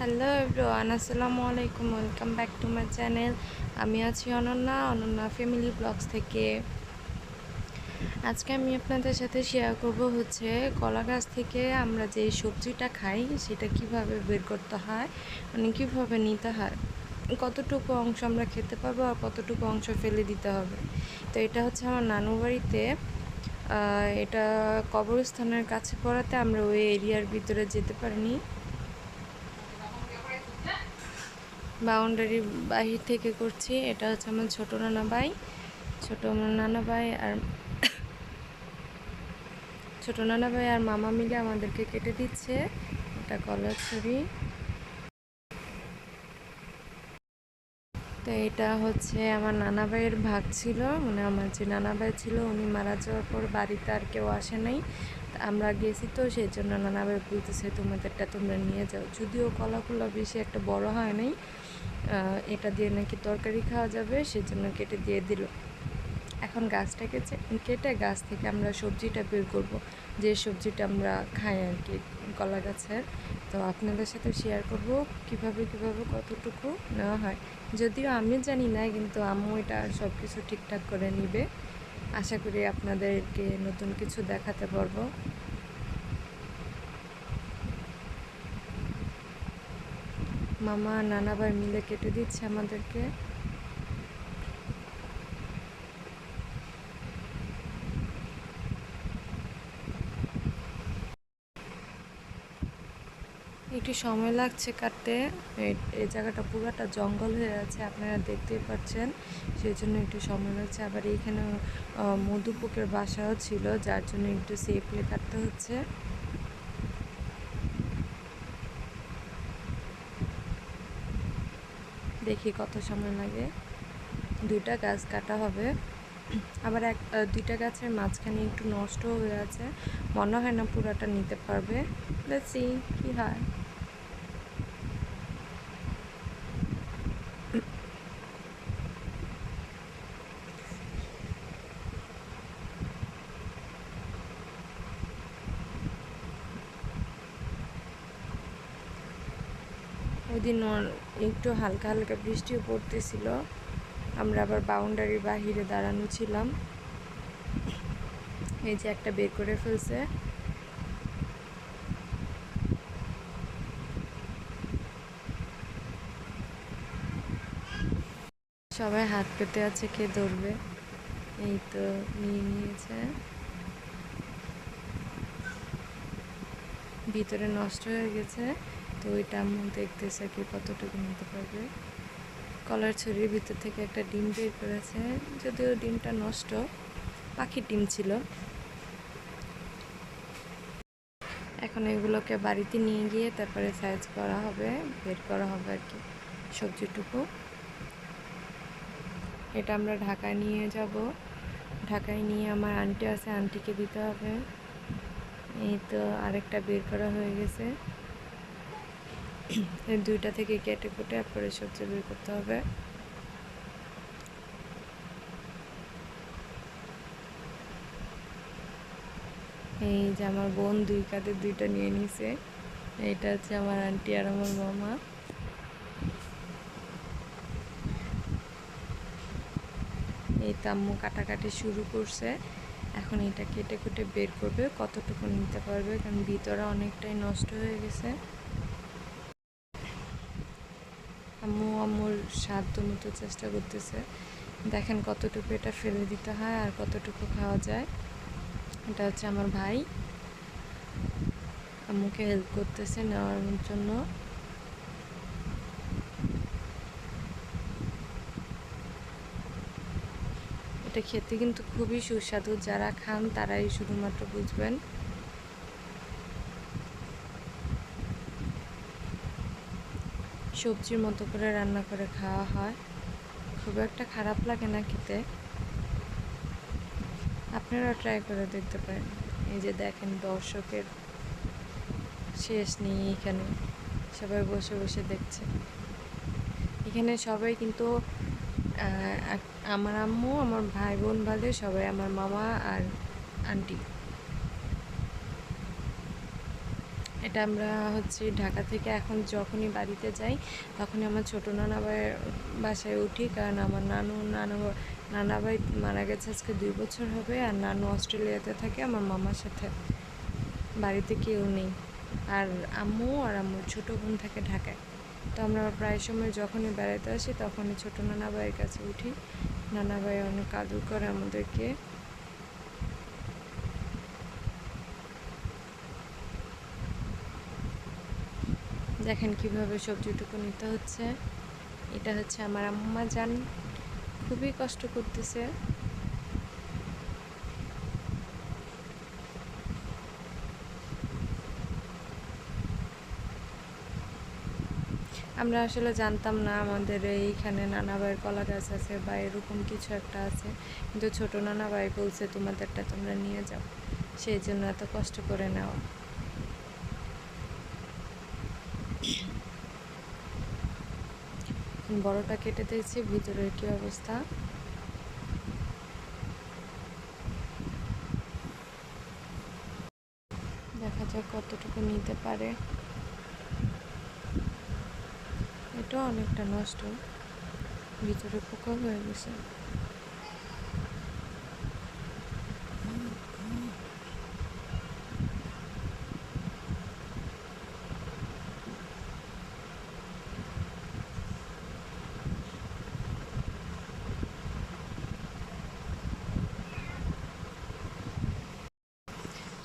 Hello everyone, আসসালামু আলাইকুম, welcome back to my channel. আমি আছি অনন্যা অনন্যা ফ্যামিলি ব্লগস থেকে। আজকে আমি আপনাদের সাথে শেয়ার করব হচ্ছে কলা গাছ থেকে আমরা যে সবজিটা খাই, সেটা কীভাবে বের করতে হয় মানে কীভাবে নিতে হয়, কতটুকু অংশ আমরা খেতে পারব আর কতটুকু অংশ ফেলে দিতে হবে। তো এটা হচ্ছে আমার নানু বাড়িতে। এটা কবরস্থানের কাছে পড়াতে আমরা ওই এরিয়ার ভিতরে যেতে পারিনি। বাউন্ডারি বাহির থেকে করছি। এটা হচ্ছে আমার ছোট নানা ভাই ছোট নানা ভাই আর ছোট নানা ভাই আর মামা মিলে আমাদেরকে কেটে দিচ্ছে। এটা কলার ছবি। তো এটা হচ্ছে আমার নানা ভাইয়ের ভাগ ছিল। মানে আমার যে নানা ভাই ছিল, উনি মারা যাওয়ার পর বাড়িতে আর কেউ আসে নাই। আমরা গেছি তো, সেই জন্য নানা ভাই বলতেছে, তোমাদেরটা তোমরা নিয়ে যাও। যদিও কলাগুলো বেশি একটা বড় হয় নাই। এটা দিয়ে নাকি তরকারি খাওয়া যাবে, সেজন্য কেটে দিয়ে দিল। এখন গাছটাকে কেটে গাছ থেকে আমরা সবজিটা বের করব। যে সবজিটা আমরা খাই আর কি, কলা গাছের। তো আপনাদের সাথে শেয়ার করব কীভাবে কীভাবে, কতটুকু নেওয়া হয়। যদিও আমি জানি না, কিন্তু আম্মু এটা সব কিছু ঠিকঠাক করে নিবে। আশা করি আপনাদেরকে নতুন কিছু দেখাতে পারব। মামা নানা ভাই মিলে কেটে দিচ্ছে আমাদেরকে। একটু সময় লাগছে কাটতে। এই- জায়গাটা পুরোটা জঙ্গল হয়ে আছে, আপনারা দেখতেই পাচ্ছেন। সেই জন্য একটু সময় লাগছে। আবার এইখানে মধুপোকের বাসাও ছিল, যার জন্য একটু সেফলি কাটতে হচ্ছে। দেখি কত সময় লাগে। দুইটা গাছ কাটা হবে। আবার এক দুইটা গাছের মাঝখানে একটু নষ্ট হয়ে আছে। মনে হয় না পুরাটা নিতে পারবে। সি কি হয়। ওই দিন একটু হালকা হালকা বৃষ্টিও পড়তেছিল। আমরা আবার বাউন্ডারির বাহিরে দাঁড়ানো ছিলাম। এই যে একটা বের করে ফেলছে। সবাই হাত পেতে আছে, কে ধরবে? এই তো নিয়ে নিয়েছে। ভিতরে নষ্ট হয়ে গেছে। তো আম্মু দেখতেছে কি কতটুকু নিতে পারবে। কলার ছড়ির ভিতর থেকে একটা ডিম বের করেছে, যদিও ডিমটা নষ্ট, পাখির ডিম ছিল। এখন এগুলোকে বাড়িতে নিয়ে গিয়ে তারপরে সাইজ করা হবে, বের করা হবে আর কি, সবজিটুকু। এটা আমরা ঢাকায় নিয়ে যাব। ঢাকায় নিয়ে আমার আন্টি আছে, আন্টিকে দিতে হবে। এই তো আরেকটা বের করা হয়ে গেছে। দুইটা থেকে কেটে কুটে তারপরে সবজি বের করতে হবে। এই যে আমার বোন দুই কাঁধে দুইটা নিয়ে নিছে। এইটা হচ্ছে আমার আন্টি আর আমার মামা। এই তাম্মু কাটাকাটি শুরু করছে। এখন এটা কেটে কুটে বের করবে, কতটুকু নিতে পারবে? কারণ ভিতরে অনেকটাই নষ্ট হয়ে গেছে। আম্মু আম্মুর সাধ্য মতো চেষ্টা করতেছে। দেখেন কতটুকু এটা ফেলে দিতে হয় আর কতটুকু খাওয়া যায়। এটা হচ্ছে আমার ভাই। আম্মুকে হেল্প করতেছে নেওয়ার জন্য। এটা খেতে কিন্তু খুবই সুস্বাদু। যারা খান তারাই শুধুমাত্র বুঝবেন। সবজির মতো করে রান্না করে খাওয়া হয়। খুব একটা খারাপ লাগে না খেতে। আপনারা ট্রাই করে দেখতে পারেন। এই যে দেখেন দর্শকের শেষ নেই এখানে। সবাই বসে বসে দেখছে। এখানে সবাই কিন্তু আমার আম্মু, আমার ভাই বোন বাদে সবাই আমার মামা আর আন্টি। এটা আমরা হচ্ছে ঢাকা থেকে এখন যখনই বাড়িতে যাই, তখনই আমার ছোটো নানা ভাইয়ের বাসায় উঠি। কারণ আমার নানু, নানা নানা ভাই মারা গেছে আজকে দুই বছর হবে আর নানু অস্ট্রেলিয়াতে থাকে, আমার মামার সাথে বাড়িতে কেউ নেই। আর আম্মু আর আম্মুর ছোটো বোন থাকে ঢাকায়। তো আমরা প্রায় সময় যখনই বেড়াতে আসি, তখনই ছোটো নানা ভাইয়ের কাছে উঠি। নানা ভাই অনেক আদর করে আমাদেরকে। দেখেন কীভাবে সবজিটুকু নিতে হচ্ছে। এটা হচ্ছে আমার আম্মা যান খুবই কষ্ট করতেছে। আমরা আসলে জানতাম না আমাদের এইখানে নানা ভাইয়ের কলা গাছ আছে বা এরকম কিছু একটা আছে। কিন্তু ছোট নানা ভাই বলছে, তোমাদেরটা তোমরা নিয়ে যাও। সেই জন্য এত কষ্ট করে নেওয়া বড়টা কেটে দিয়েছি ভিতরের কি অবস্থা? দেখা যাক কতটুকু নিতে পারে। এটা অনেকটা নষ্ট, ভিতরে পোকা হয়ে গেছে।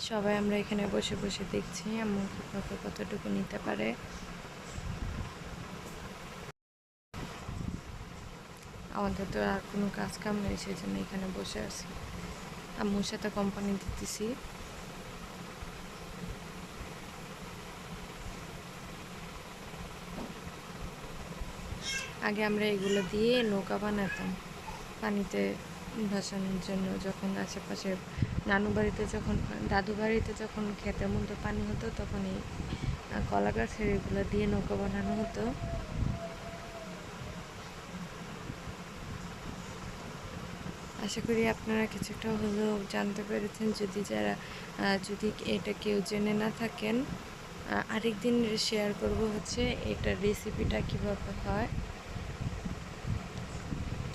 সবাই আমরা এখানে বসে বসে দেখছি এমন কীভাবে কতটুকু নিতে পারে। আমাদের তো আর কোনো কাজ কাম নেই সেই জন্য এখানে বসে আছি। আম্মুর সাথে কোম্পানি দিতেছি। আগে আমরা এগুলো দিয়ে নৌকা বানাতাম। পানিতে ভাসানোর জন্য যখন আশেপাশে নানু বাড়িতে যখন, দাদু বাড়িতে যখন খেতের মধ্যে পানি হতো তখন এই কলা গাছের এগুলো দিয়ে নৌকা বানানো হতো। আশা করি আপনারা কিছুটা হলেও জানতে পেরেছেন, যদি যারা যদি এটা কেউ জেনে না থাকেন আরেকদিন শেয়ার করব হচ্ছে এটার রেসিপিটা কীভাবে হয়।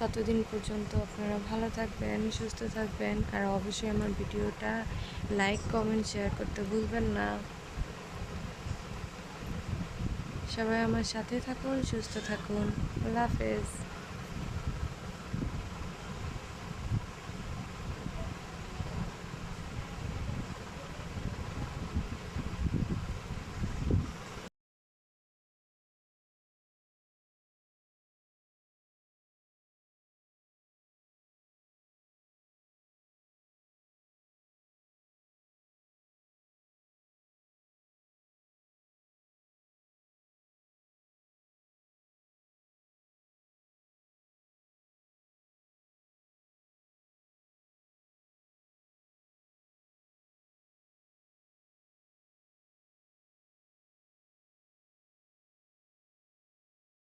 ততদিন পর্যন্ত আপনারা ভালো থাকবেন, সুস্থ থাকবেন। আর অবশ্যই আমার ভিডিওটা লাইক কমেন্ট শেয়ার করতে ভুলবেন না। সবাই আমার সাথে থাকুন, সুস্থ থাকুন। আল্লাহ হাফেজ।